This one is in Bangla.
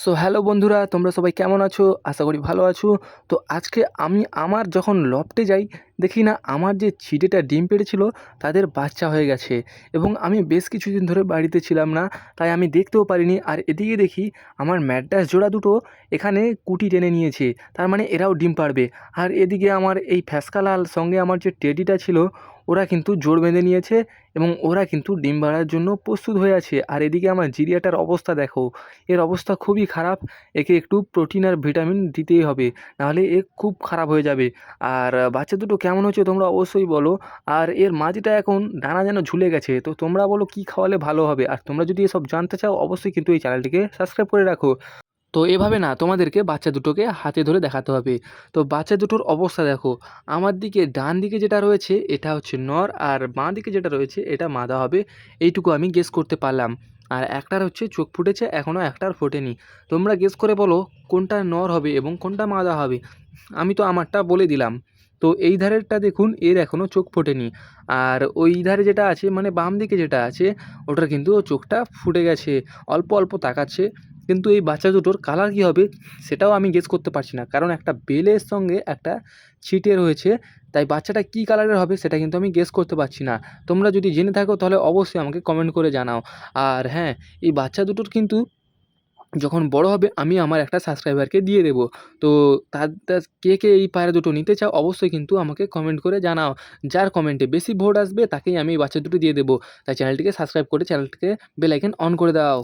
সো হ্যালো বন্ধুরা, তোমরা সবাই কেমন আছো? আশা করি ভালো আছো। তো আজকে আমি আমার যখন লফটে যাই দেখি না, আমার যে ছিটেটা ডিম পেড়েছিল, তাদের বাচ্চা হয়ে গেছে। এবং আমি বেশ কিছুদিন ধরে বাড়িতে ছিলাম না, তাই আমি দেখতেও পারিনি। আর এদিকে দেখি, আমার ম্যাড্রাস জোড়া দুটো এখানে কুটি টেনে নিয়েছে, তার মানে এরাও ডিম পাড়বে আর এদিকে আমার এই ফ্যাসকালাল সঙ্গে আমার যে টেডিটা ছিল, ওরা কিন্তু জোর বেঁধে নিয়েছে এবং ওরা কিন্তু ডিম বাড়ার জন্য প্রস্তুত হয়ে আছে। আর এদিকে আমার জিরিয়াটার অবস্থা দেখো, এর অবস্থা খুবই খারাপ। একে একটু প্রোটিন আর ভিটামিন দিতেই হবে, নাহলে এ খুব খারাপ হয়ে যাবে। আর বাচ্চা দুটো কেমন হচ্ছে তোমরা অবশ্যই বলো। আর এর মাঝিটা এখন ডানা যেন ঝুলে গেছে, তো তোমরা বলো কী খাওয়ালে ভালো হবে? আর তোমরা যদি এসব জানতে চাও, অবশ্যই কিন্তু এই চ্যানেলটিকে সাবস্ক্রাইব করে রাখো। তো এভাবে না, তোমাদেরকে বাচ্চা দুটোকে হাতে ধরে দেখাতে হবে। তো বাচ্চা দুটোর অবস্থা দেখো, আমার দিকে ডান দিকে যেটা রয়েছে, এটা হচ্ছে নর, আর বাঁ দিকে যেটা রয়েছে, এটা মাদা হবে। এইটুকু আমি গেস করতে পারলাম। আর একটার হচ্ছে চোখ ফুটেছে এখনও একটার ফোটেনি। তোমরা গেস করে বলো কোনটা নর হবে এবং কোনটা মাদা হবে। আমি তো আমারটা বলে দিলাম। তো এই ধারেরটা দেখুন, এর এখনও চোখ ফোটেনি। আর ওই ধারে যেটা আছে মানে বাম দিকে যেটা আছে, ওটার কিন্তু চোখটা ফুটে গেছে, অল্প অল্প তাকাচ্ছে। কিন্তু এই বাচ্চা দুটোর কালার কী হবে, সেটাও আমি গেস করতে পারছি না। কারণ একটা বেলের সঙ্গে একটা ছিটে রয়েছে তাই বাচ্চাটা কী কালারের হবে, সেটা কিন্তু আমি গেস করতে পারছি না। তোমরা যদি জেনে থাকো, তাহলে অবশ্যই আমাকে কমেন্ট করে জানাও। আর হ্যাঁ এই বাচ্চা দুটোর কিন্তু যখন বড় হবে, আমি আমার একটা সাবস্ক্রাইবারকে দিয়ে দেবো। তো তার কে কে এই পায়রা দুটো নিতে চাও, অবশ্যই কিন্তু আমাকে কমেন্ট করে জানাও। যার কমেন্টে বেশি ভোট আসবে, তাকেই আমি এই বাচ্চা দুটো দিয়ে দেবো। তাই চ্যানেলটিকে সাবস্ক্রাইব করে চ্যানেলটিকে বেলাইকেন অন করে দাও।